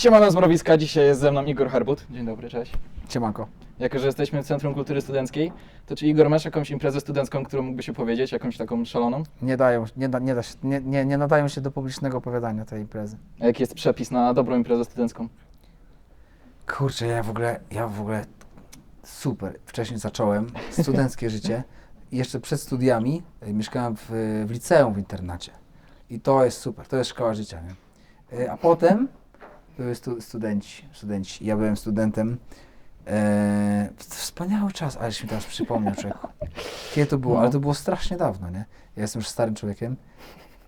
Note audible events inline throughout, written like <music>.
Siemano z Mrowiska, dzisiaj jest ze mną Igor Harbut. Dzień dobry, cześć. Siemanko. Jako, że jesteśmy w Centrum Kultury Studenckiej, to czy Igor masz jakąś imprezę studencką, którą mógłbyś opowiedzieć, jakąś taką szaloną? Nie dają, nie, da, nie, da się, nie, nie, nie nadają się do publicznego opowiadania tej imprezy. A jaki jest przepis na dobrą imprezę studencką? Kurczę, ja w ogóle, ja w ogóle super. Wcześniej zacząłem studenckie <laughs> życie. I Jeszcze przed studiami y, mieszkałem w, w liceum w internacie. I to jest super, to jest szkoła życia, nie? Y, A potem były stu, studenci, studenci. Ja byłem studentem. E, wspaniały czas, aleś mi teraz przypomniał, człowieku. Kiedy to było? No. Ale to było strasznie dawno, nie? Ja jestem już starym człowiekiem,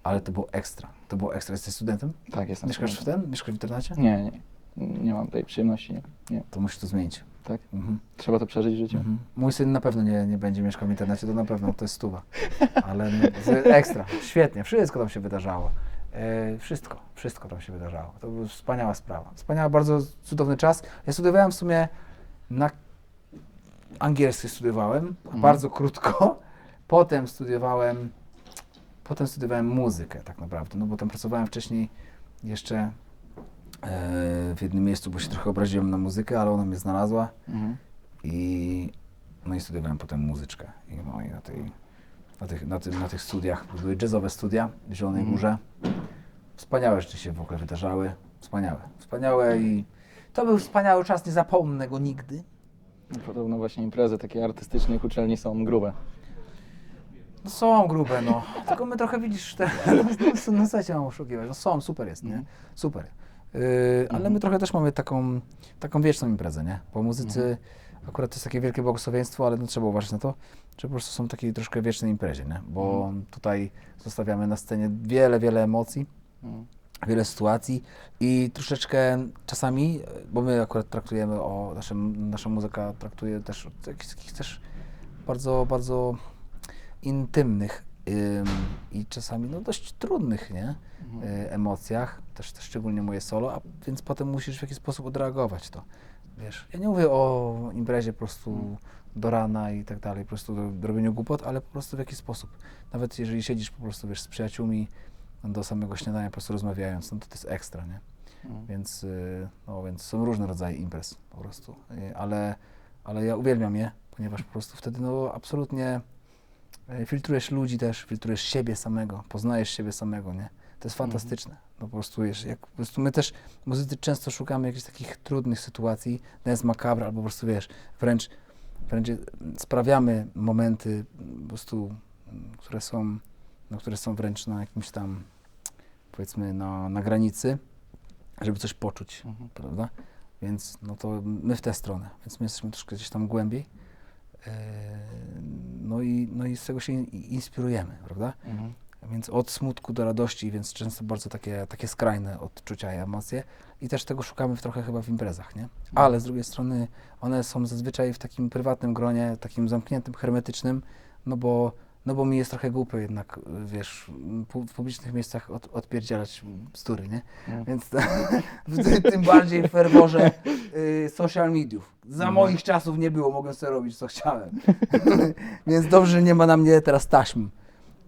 ale to było ekstra. To było ekstra. Jesteś studentem? Tak, jestem Mieszkasz w studentem. tym? Mieszkasz w internacie? Nie, nie. Nie mam tej przyjemności, nie. nie. To musisz to zmienić. Tak? Mhm. Trzeba to przeżyć w życiu. Mhm. Mój syn na pewno nie, nie będzie mieszkał w internecie, to na pewno, to jest stuwa. <laughs> Ale no, ekstra, świetnie, wszystko tam się wydarzało. E, wszystko, wszystko tam się wydarzało. To była wspaniała sprawa. Wspaniała, bardzo cudowny czas. Ja studiowałem w sumie na angielski studiowałem, Mhm. bardzo krótko. <laughs> Potem studiowałem, potem studiowałem muzykę tak naprawdę, no bo tam pracowałem wcześniej jeszcze e, w jednym miejscu, bo się trochę obraziłem na muzykę, ale ona mnie znalazła. Mhm. I, no i studiowałem potem muzyczkę. I, no, i na, tej, na, tych, na, tym, na tych studiach, były jazzowe studia w Zielonej Mhm. Górze. Wspaniałe rzeczy się w ogóle wydarzały. Wspaniałe. Wspaniałe i to był wspaniały czas, nie zapomnę go nigdy. Podobno właśnie imprezy takie artystycznych uczelni są grube. No są grube, no. <laughs> Tylko my trochę widzisz, te, no, <laughs> na secie mam oszukiwać. No są, super jest, nie? Mhm. Super. Yy, ale Mhm. my trochę też mamy taką, taką wieczną imprezę, nie? Bo muzycy, Mhm. akurat to jest takie wielkie błogosławieństwo, ale no, trzeba uważać na to, że po prostu są takiej troszkę wiecznej imprezie, nie? Bo Mhm. tutaj zostawiamy na scenie wiele, wiele emocji, Mhm. Wiele sytuacji i troszeczkę czasami, bo my akurat traktujemy o, nasze, nasza muzyka traktuje też o jakichś takich też bardzo, bardzo intymnych ym, i czasami no dość trudnych, nie? Mhm. y, emocjach, też, też szczególnie moje solo, a więc potem musisz w jakiś sposób odreagować to. Wiesz, ja nie mówię o imprezie po prostu Mm. do rana i tak dalej, po prostu do, do robienia głupot, ale po prostu w jakiś sposób. Nawet jeżeli siedzisz po prostu, wiesz, z przyjaciółmi do samego śniadania po prostu rozmawiając, no to to jest ekstra, nie? Mhm. Więc, y, no, więc są różne rodzaje imprez po prostu, Y, ale, ale ja uwielbiam je, ponieważ po prostu wtedy no absolutnie y, filtrujesz ludzi też, filtrujesz siebie samego, poznajesz siebie samego, nie? To jest Mhm. fantastyczne. No po prostu, wiesz, jak po prostu my też, muzycy często szukamy jakichś takich trudnych sytuacji, dance macabre, albo po prostu, wiesz, wręcz, wręcz sprawiamy momenty po prostu, które są, no, które są wręcz na jakimś tam, powiedzmy, na, na granicy, żeby coś poczuć, Mhm. prawda? Więc no to my w tę stronę, więc my jesteśmy troszkę gdzieś tam głębiej. Yy, No i, no i z tego się in- inspirujemy, prawda? Mhm. Więc od smutku do radości, więc często bardzo takie, takie skrajne odczucia i emocje. I też tego szukamy w trochę chyba w imprezach, nie? Ale z drugiej strony one są zazwyczaj w takim prywatnym gronie, takim zamkniętym, hermetycznym, no bo, no bo mi jest trochę głupio jednak, wiesz, pu- w publicznych miejscach od, odpierdzielać bzdury, nie? Mhm. Więc <laughs> w- tym bardziej w ferworze y, social mediów. Za Mhm. moich czasów nie było, mogłem sobie robić co chciałem. <laughs> Więc dobrze, że nie ma na mnie teraz taśm.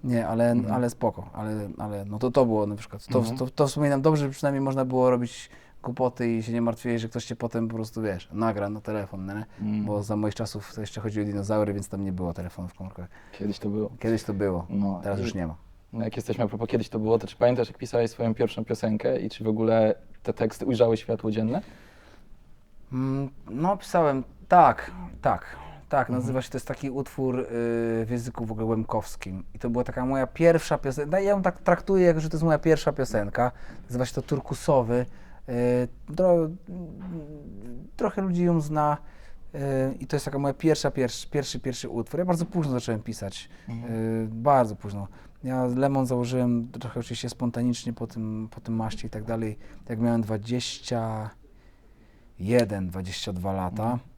Nie, ale, Mhm. ale spoko, ale, ale no to to było na przykład. To, Mhm. to, to wspominam dobrze, że przynajmniej można było robić głupoty i się nie martwiłeś, że ktoś cię potem po prostu, wiesz, nagra na telefon, nie? Mhm. Bo za moich czasów to jeszcze chodziły dinozaury, więc tam nie było telefonów komórkowych. Kiedyś to było. Kiedyś to było, No, teraz i- już nie ma. No jak jesteśmy a propos kiedyś to było, to czy pamiętasz jak pisałeś swoją pierwszą piosenkę i czy w ogóle te teksty ujrzały światło dzienne? Mm, No, pisałem, tak, tak, tak, Mhm. nazywa się, to jest taki utwór y, w języku w ogóle łemkowskim i to była taka moja pierwsza piosenka, ja ją tak traktuję, jak że to jest moja pierwsza piosenka, nazywa się to Turkusowy, tro, mm, trochę ludzi ją zna y, i to jest taka moja pierwsza, pierwszy, pierwszy, pierwszy utwór, ja bardzo późno zacząłem pisać, Mhm. y, bardzo późno. Ja Lemon założyłem trochę oczywiście spontanicznie po tym, po tym maście i tak dalej, jak miałem 21, 22 lata. Mhm.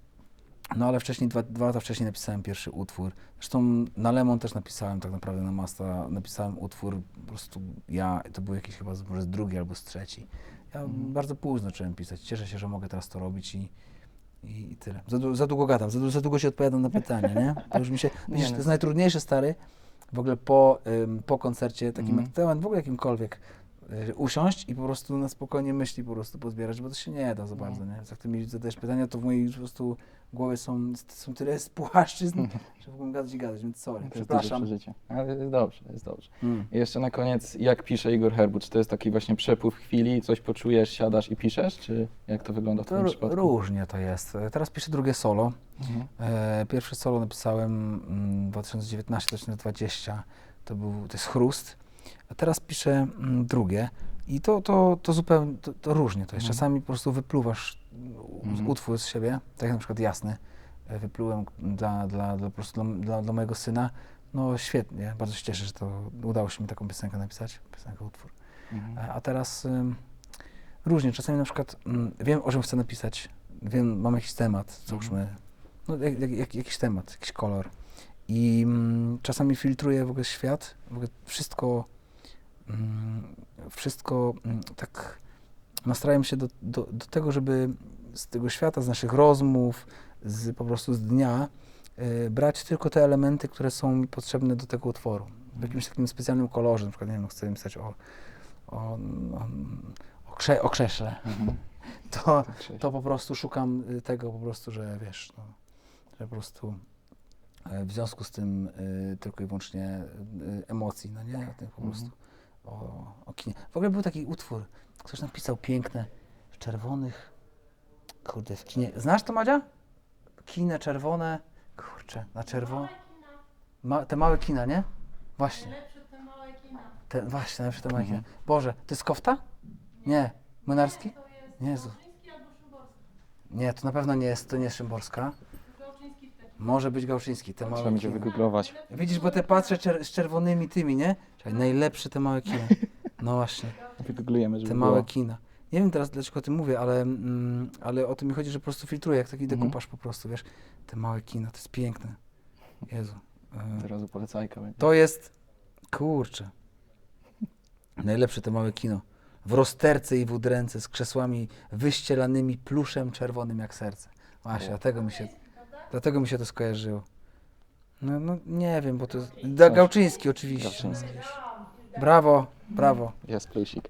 No ale wcześniej, dwa, dwa lata wcześniej napisałem pierwszy utwór. Zresztą na Lemon też napisałem tak naprawdę na Masta, napisałem utwór po prostu ja, to był jakiś chyba z- może z drugi albo z trzeci. Ja Mhm. bardzo późno zacząłem pisać. Cieszę się, że mogę teraz to robić i, i, i tyle. Za, za długo gadam, za, za długo się odpowiadam na pytanie, nie? To już mi się, <laughs> Nie, widzisz, no. to jest najtrudniejsze, stary, w ogóle po, ym, po koncercie takim Mhm. jak ten, w ogóle jakimkolwiek, usiąść i po prostu na spokojnie myśli po prostu pozbierać, bo to się nie da za bardzo, nie? Jak ty mi zadajesz pytania, to w mojej po prostu głowie są, są tyle spłaszczyzn, <laughs> że mogłem gadać i gadać, więc sorry, To jest przepraszam. przeżycie. Ale jest dobrze, jest dobrze. Mm. I jeszcze na koniec, jak pisze Igor Herbut? Czy to jest taki właśnie przepływ chwili, coś poczujesz, siadasz i piszesz, czy jak to wygląda w To ró- przypadku? różnie to jest. Teraz piszę drugie solo. Mhm. E, pierwsze solo napisałem mm, 2019-2020, to był, to jest Chrust, a teraz piszę mm, drugie i to, to, to zupełnie, to, to różnie to jest. Mhm. Czasami po prostu wypluwasz Mhm. utwór z siebie, tak jak na przykład Jasny, e, wyplułem dla, dla, dla, po prostu dla, dla, dla mojego syna. No świetnie, bardzo się cieszę, że to udało się mi taką piosenkę napisać, piosenkę, utwór. Mhm. A, a teraz ym, różnie, czasami na przykład mm, wiem, o czym chcę napisać, wiem, mam jakiś temat, załóżmy, no, jak, jak, jak, jakiś temat, jakiś kolor. I mm, czasami filtruję w ogóle świat, w ogóle wszystko, mm, wszystko mm, tak nastrajam się do, do, do tego, żeby z tego świata, z naszych rozmów, z, po prostu z dnia, y, brać tylko te elementy, które są mi potrzebne do tego utworu. W jakimś takim specjalnym kolorze, na przykład, nie wiem, chcę pisać o, o, no, o, krze, o krześle, Mhm. <laughs> to, to po prostu szukam y, tego po prostu, że wiesz, no, że po prostu e, w związku z tym y, tylko i wyłącznie y, emocji, no nie, o tym po Mhm. O, o kinie. W ogóle był taki utwór, ktoś napisał piękne, w czerwonych, kurde, w kinie, znasz to Madzia? Kine czerwone, kurczę, na czerwono, Ma, te małe kina, nie? Właśnie, Najlepsze te małe kina. te, właśnie, najlepsze te małe Mhm. kina. Boże, to jest kofta? Nie. Młynarski? To jest Jezu. Albo Szymborski. Nie, to na pewno nie jest, to nie jest Szymborska. Może być Gałczyński, te małe Trzeba będzie kina. wygooglować. Widzisz, bo te patrzę czer- z czerwonymi tymi, nie? Czekaj, najlepsze te małe kina. No właśnie, Wygooglujemy, żeby te było. małe kina. Nie wiem teraz, dlaczego o tym mówię, ale, mm, ale o tym mi chodzi, że po prostu filtruję, jak taki Mhm. dekupaż po prostu, wiesz? Te małe kina, to jest piękne. Jezu. E, Teraz polecajka będzie. To jest, kurczę, najlepsze to małe kino. W rozterce i w udręce z krzesłami wyścielanymi pluszem czerwonym jak serce. Właśnie, dlatego mi się, dlatego mi się to skojarzyło. No, no nie wiem, bo to jest... Da, Gałczyński oczywiście. Gałczyński. Brawo, brawo. Jest plusik.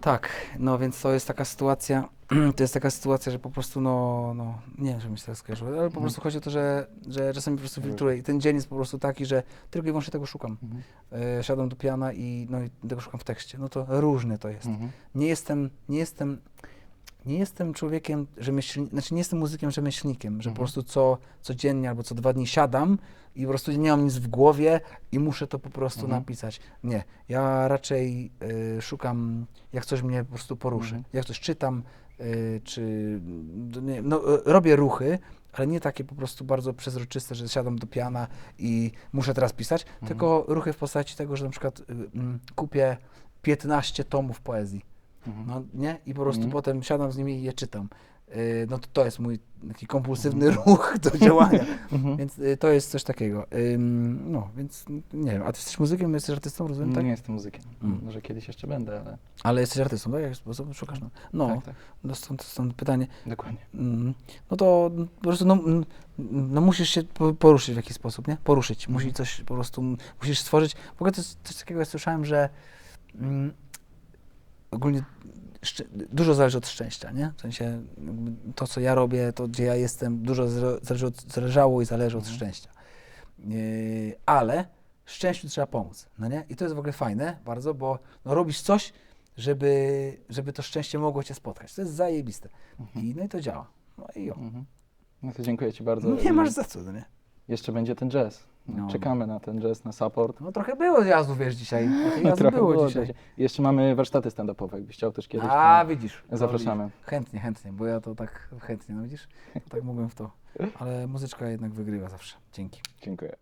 Tak, no więc to jest taka sytuacja, <clears throat> to jest taka sytuacja, że po prostu no, no nie wiem, że mi się tak skojarzyło, ale po Mhm. prostu chodzi o to, że, że czasami po prostu filtruję i ten dzień jest po prostu taki, że tylko i wyłącznie tego szukam. Mhm. E, siadam do piana i, no, i tego szukam w tekście. No to różne to jest. Mhm. Nie jestem, nie jestem, nie jestem człowiekiem rzemieślnikiem, znaczy nie jestem muzykiem rzemieślnikiem, że po Mhm. prostu co, codziennie albo co dwa dni siadam i po prostu nie mam nic w głowie i muszę to po prostu Mhm. napisać. Nie, ja raczej y, szukam, jak coś mnie po prostu poruszy. Mhm. Jak coś czytam, y, czy no nie, no, y, robię ruchy, ale nie takie po prostu bardzo przezroczyste, że siadam do piana i muszę teraz pisać, Mhm. tylko ruchy w postaci tego, że na przykład y, mm, kupię 15 tomów poezji. Mhm. No nie? I po prostu Mhm. potem siadam z nimi i je czytam. Y, no to, to jest mój taki kompulsywny ruch do <laughs> działania. Mhm. Więc y, to jest coś takiego. Ym, no, więc nie wiem. A ty jesteś muzykiem, jesteś artystą, rozumiem, tak? Nie jestem muzykiem. Mm. Może kiedyś jeszcze będę, ale Ale jesteś artystą, tak? W jaki sposób szukasz? No, no tak, tak, no stąd, stąd pytanie. dokładnie. Mm, no to mm, po prostu no, mm, no musisz się po- poruszyć w jakiś sposób, nie? Poruszyć. Mhm. Musi coś po prostu, musisz stworzyć. W ogóle to jest coś takiego, ja słyszałem, że mm, ogólnie dużo zależy od szczęścia, nie? W sensie to, co ja robię, to, gdzie ja jestem, dużo zale- zależy od, zależało i zależy od Mhm. szczęścia. Yy, ale szczęściu trzeba pomóc, no nie? I to jest w ogóle fajne bardzo, bo no, robisz coś, żeby, żeby to szczęście mogło cię spotkać. To jest zajebiste. Mhm. I, no i to działa. No i jo. Mhm. No to dziękuję Ci bardzo. Nie masz za co, no nie? Jeszcze będzie ten jazz. No. Czekamy na ten jazz, na support. No trochę było jazdu, wiesz, dzisiaj. <laughs> Trochę Trochę było, było dzisiaj. dzisiaj. Jeszcze mamy warsztaty stand-upowe, jakbyś chciał też kiedyś. A, widzisz. no Zapraszamy. widzisz. Chętnie, chętnie, bo ja to tak chętnie, no widzisz? Tak mogłem w to. Ale muzyczka jednak wygrywa zawsze. Dzięki. Dziękuję.